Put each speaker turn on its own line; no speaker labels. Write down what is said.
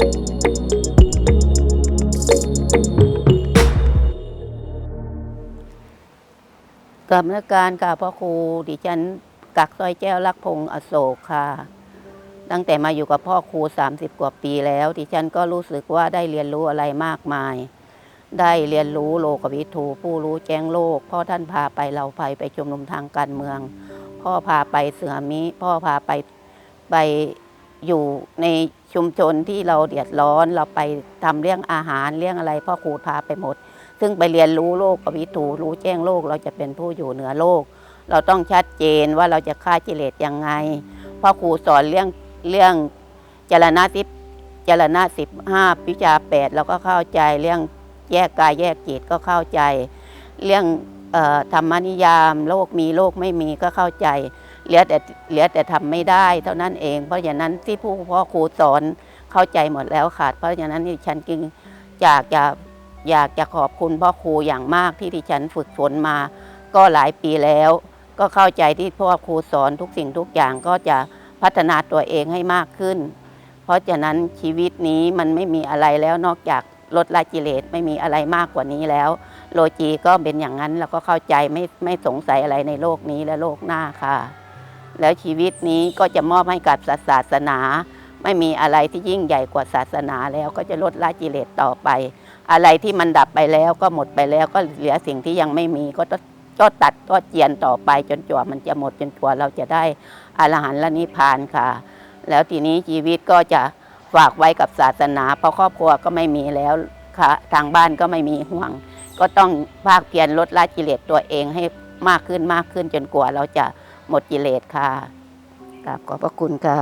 กับนักการกับพ่อครูดิฉันกักซอยแจ้วรักพงศ์อโศกค่ะ ตั้งแต่มาอยู่กับพ่อครู 30 กว่าปีแล้ว ดิฉันก็รู้สึกว่าได้เรียนรู้อะไรมากมาย ได้เรียนรู้โลกวิถูผู้รู้แจ้งโลก พ่อท่านพาไปเราไปไปชุมนุมทางการเมือง พ่อพาไปเสือมิ พ่อพาไปไป อยู่ในชุมชนที่เราเดือดร้อนเราไปทำเรื่องอาหารเรื่องอะไรพ่อครูพาไปหมด ซึ่งไปเรียนรู้โลกวิถูรู้แจ้งโลก เราจะเป็นผู้อยู่เหนือโลก เราต้องชัดเจนว่าเราจะฆ่ากิเลสยังไงพ่อครูสอนเรื่องเรื่องจรณะสิบจรณะสิบห้าพิจาแปดเราก็เข้าใจเรื่องแยกกายแยกจิตก็เข้าใจ เรื่อง ธรรมนิยาม โลกมีโลกไม่มีก็เข้าใจ เหลือแต่เหลือแต่ทำไม่ได้เท่านั้นเอง เพราะฉะนั้นที่ผู้พ่อครูสอนเข้าใจหมดแล้วค่ะ เพราะฉะนั้นดิฉันจึงอยากจะอยากจะขอบคุณพ่อครูอย่างมากที่ดิฉันฝึกฝนมา ก็หลายปีแล้ว ก็เข้าใจที่พ่อครูสอนทุกสิ่งทุกอย่างก็จะพัฒนาตัวเองให้มากขึ้น เพราะฉะนั้นชีวิตนี้มันไม่มีอะไรแล้วนอกจาก ลดละกิเลสไม่มีอะไรมากกว่านี้แล้ว โลจีก็เป็นอย่างนั้นแล้วก็เข้าใจไม่ไม่สงสัยอะไรในโลกนี้และโลกหน้าค่ะ แล้วชีวิตนี้ก็จะมอบให้กับศาสนา ไม่มีอะไรที่ยิ่งใหญ่กว่าศาสนาแล้วก็จะลดละกิเลสต่อไป อะไรที่มันดับไปแล้วก็หมดไปแล้วก็เหลือสิ่งที่ยังไม่มีก็ก็ตัดก็เจียนต่อไปจนจวมันจะหมดจนกว่าเราจะได้อรหันต์และนิพพานค่ะ แล้วทีนี้ชีวิตก็จะ ฝากไว้กับศาสนา เพราะครอบครัวก็ไม่มีแล้วค่ะทางบ้านก็ไม่มีห่วง ก็ต้องภาคเพียรลดละกิเลสตัวเองให้มากขึ้นมากขึ้นจนกว่าเราจะหมดกิเลสค่ะกราบขอบพระคุณค่ะ